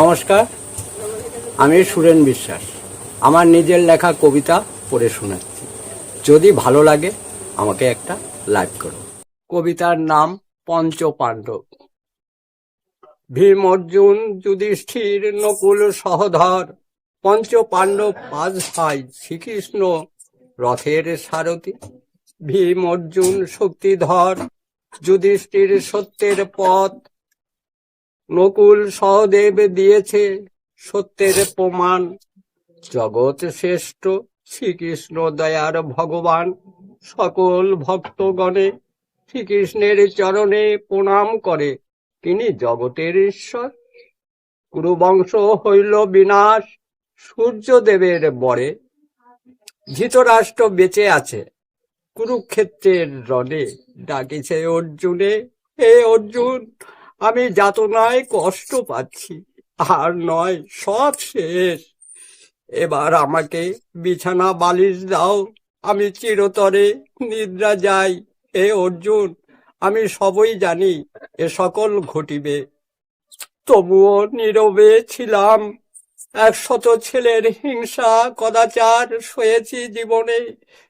নমস্কার, আমি সুরেন বিশ্বাস। আমার নিজের লেখা কবিতা পড়ে শোনাচ্ছি। যদি ভালো লাগে, আমাকে একটা লাইক করো। কবিতার নাম পঞ্চ পাণ্ডব ভীম অর্জুন যুধিষ্ঠির নকুল সহধর পঞ্চ পাণ্ডব পাঁচ ভাই শ্রীকৃষ্ণ রথের সারথি। ভীম অর্জুন শক্তিধর, যুধিষ্ঠির সত্যের পথ নকুল সহদেব দিয়েছে সত্যের প্রমাণ। জগৎ শ্রেষ্ঠ, শ্রীকৃষ্ণ দয়ার ভগবান। সকল ভক্তগণে শ্রীকৃষ্ণের চরণে প্রণাম করে। তিনি জগতের ঈশ্বর। কুরুবংশ হইল বিনাশ, সূর্যদেবের বরে। ধৃতরাষ্ট্র বেঁচে আছে, কুরুক্ষেত্রের রণে ডাকিছে অর্জুনে। হে অর্জুন আমি যাতনায় কষ্ট পাচ্ছি, আর নয়, সব শেষ। এবার আমাকে বিছানা বালিশ দাও, আমি চিরতরে নিদ্রা যাই। এ অর্জুন, আমি সবই জানি, এ সকল ঘটিবে। তবুও নীরবে ছিলাম। একশত ছেলের হিংসা, কদাচার সয়েছি জীবনে।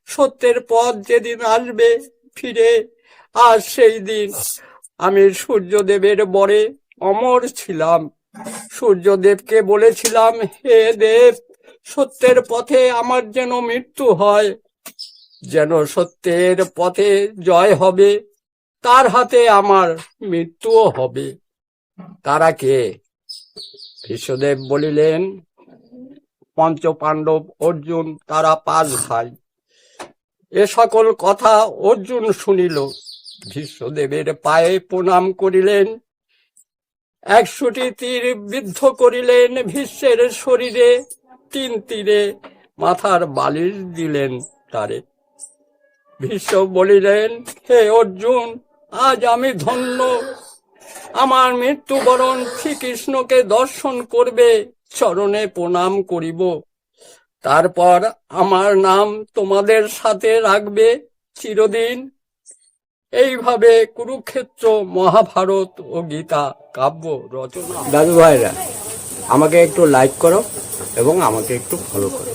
সত্যের পথ যেদিন আসবে, ফিরে, আর সেই দিন আমি সূর্যদেবের বরে অমর ছিলাম। সূর্যদেবকে বলেছিলাম, হে দেব, সত্যের পথে আমার যেন মৃত্যু হয়। যেন সত্যের পথে জয় হবে, তার হাতে আমার মৃত্যুও হবে। তারা কে? ভীষ্মদেব বলিলেন পঞ্চ পাণ্ডব অর্জুন, তারা পাঁচ ভাই। এ সকল কথা অর্জুন শুনিল। ভীষ্মদেবের পায়ে প্রণাম করিলেন, একশোটি তীর বিদ্ধ করিলেন ভীষ্মের শরীরে, তিন তীরে মাথার বালিশ দিলেন তারে। ভীষ্ম বলিলেন, হে অর্জুন, আজ আমি ধন্য। আমার মৃত্যুবরণ শ্রীকৃষ্ণকে দর্শন করবে, চরণে প্রণাম করিব। তারপর আমার নাম তোমাদের সাথে রাখবে চিরদিন। এইভাবে কুরুক্ষেত্র, মহাভারত ও গীতা কাব্য, রচনা। দাদু ভাইরা, আমাকে একটু লাইক করো এবং আমাকে একটু ফলো করো।